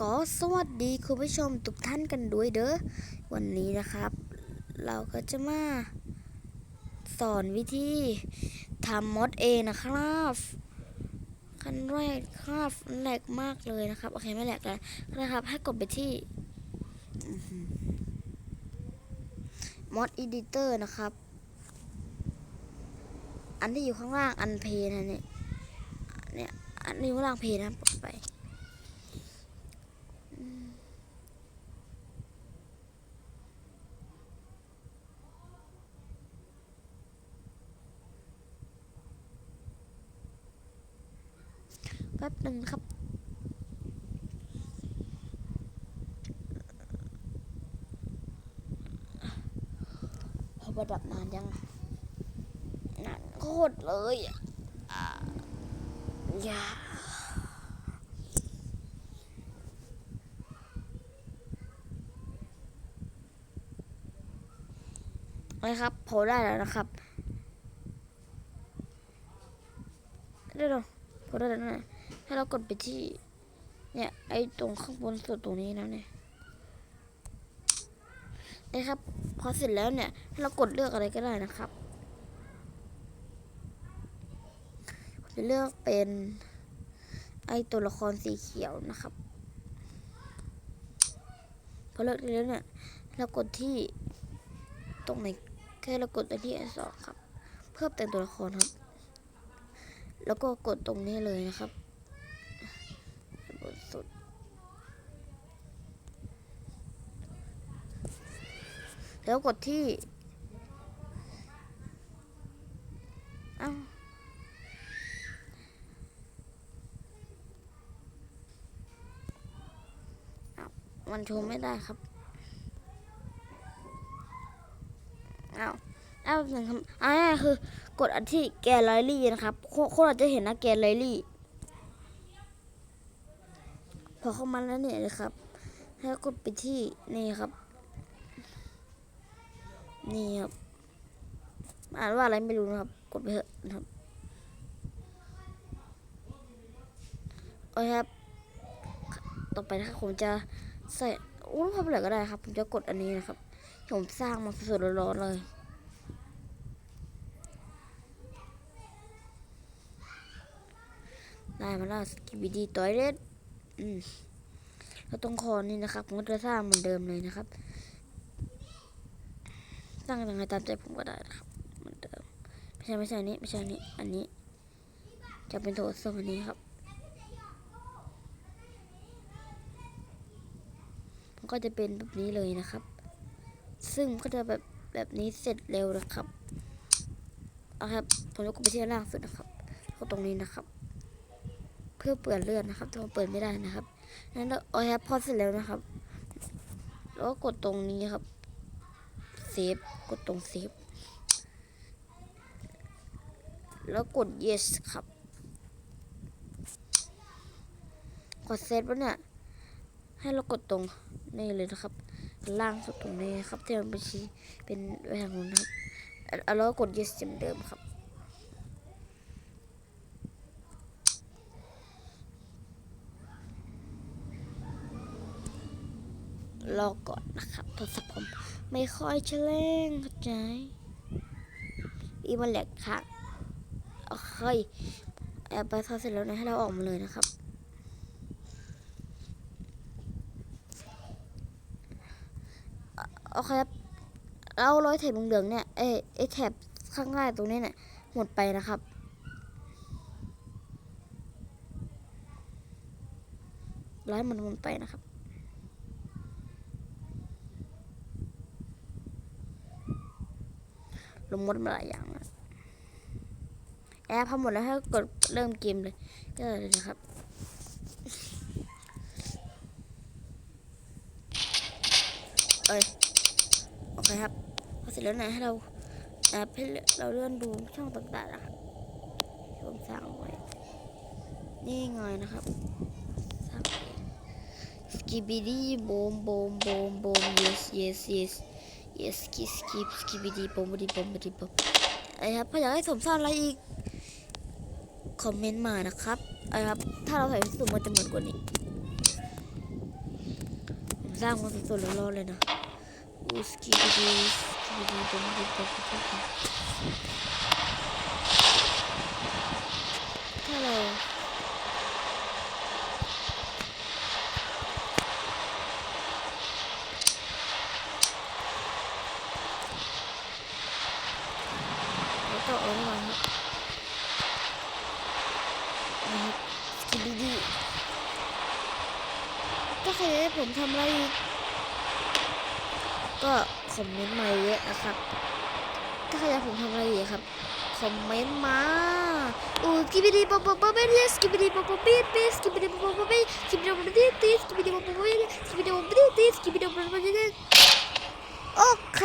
ก็สวัสดีคุณผู้ชมทุกท่านกันด้วยเด้อวันนี้นะครับ เราก็จะมา สอนวิธีทำมดเองนะครับขั้นแรกครับแหลกมากเลยนะครับ โอเคไม่แหลกแล้วนะครับ ให้กดไปที่มดอีดิเตอร์นะครับ อันที่อยู่ข้างล่างอันเพนะเนี่ยเนี่ยอันนี้ข้างล่างเพนะกดไป ป๊บหนึ่งครับพอประดับนานยังนานโคตรเลยอะอ่าอย่านะครับพอได้แล้วนะครับเดี๋ยวๆพอได้แล้วนะ ให้เรากดไปที่ เนี่ย ไอ้ตรงข้างบนสุดตรงนี้นะเนี่ยนะครับ พอเสร็จแล้วเนี่ยให้เรากดเลือกอะไรก็ได้นะครับจะเลือกเป็นไอ้ตัวละครสีเขียวนะครับพอเลือกแล้วเนี่ยเรากดที่ตรงไหนแค่เรากดไปที่ไอสองครับ เพิ่มแต่งตัวละครครับ แล้วก็กดตรงนี้เลยนะครับ บนสุด แล้วกดที่อ้าวอ้าวมันโชว์ไม่ได้ครับเอาวอ้าหนึ่งคำอ่าคือกดอันที่แกลเลอรี่นะครับโคคนอาจจะเห็นนะแกลเลอรี่ พอเข้ามาแล้วเนี่ยนะครับ ให้กดไปที่นี่ครับ นี่ครับ อ่านว่าอะไรไม่รู้นะครับ กดไปเถอะนะครับโอเคครับ ต่อไปนะครับผมจะใส่อู้ภาพอะไรก็ได้ครับ ผมจะกดอันนี้นะครับ ผมสร้างมาสดๆร้อนๆเลยได้มาแล้วสกิบิดีตอยเล็ด อืมแล้วตรงคอนี่นะครับผมก็จะสร้างเหมือนเดิมเลยนะครับสร้างยังไงตามใจผมก็ได้นะครับเหมือนเดิมไม่ใช่ไม่ใช่อันนี้ไม่ใช่อันนี้อันนี้ จะเป็นโทรศัพท์อันนี้ครับมันก็จะเป็นแบบนี้เลยนะครับ ซึ่งก็จะแบบแบบนี้เสร็จเร็วนะครับเอาครับผมจะกดไปที่ล่างสุดนะครับก็ตรงนี้นะครับ พื่อเปิดเลื่อนนะครับแต่ว่าเปิดไม่ได้นะครับนั้นเราเอาครับพอเสร็จแล้วนะครับ แล้วก็กดตรงนี้ครับเซฟกดตรงเซฟแล้วกด yes ครับกดเซฟแล้วเนี่ยให้เรากดตรงนี่เลยนะครับ ล่างสุดตรงนี้ครับที่มันเป็นชี้เป็นไปทางนู้นะครับแล้วก็กด yes เหมือนเดิมครับ รอก่อนนะครับโทรศัพท์ผมไม่ค่อยเฉลงเข้าใจอีมันแหลกค่ะโอเคแอบไปทอเสร็จแล้วนะให้เราออกมาเลยนะครับโอเคครับเราร้อยแถบเหลืองเนี่ยเอ้ไอแถบข้างล่างตรงนี้เนี่ยหมดไปนะครับร้อยมันหมดไปนะครับ ลงมดมาหลายอย่างแล้วแอร์พอหมดแล้วให้กดเริ่มเกมเลย ก็เลยนะครับเอ้ยโอเคครับพอเสร็จแล้วนะให้เราแอปให้เราเลื่อนดูช่องต่างๆนะครับผมสร้างไว้ นี่ไงนะครับสร้างสกิบิดี้บูมบูมบูมบูม yes yes yes yes skip skip skibidi บูมดีบูมดีบูมไอ้ครับถ้าอยากให้ผมสร้าอะไรอีกคอมเมนต์มานะครับไอ้ครับ ถ้าเราใส่สูงมันจะเหมือนกว่านี้สร้างมาสดๆร้อนๆเลยนะอูสกิบดีสกิบดีตรงนี้ตรงนี้ถ้าเราต้องเอาระวังครับนะครับสกิบดี ถ้า ใครอยากให้ผมทำอะไรอีก ก็คอมเมนต์มาเยอะนะครับ ถ้าใครอยากผมทำอะไรอีกครับ คอมเมนต์มาอูสกิบดีปอบปอปอเบสสกิบดีปอปอเบสเบสสกิบดีปอปอเบสสกิบดีปอปอเบสเบสสกิบดีปอปอเบสสกิบดีปอปอเบสเบสสกิบดีปอปอเบสโอเค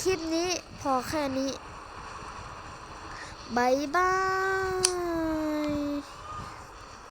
คลิปนี้พอแค่นี้บายบาย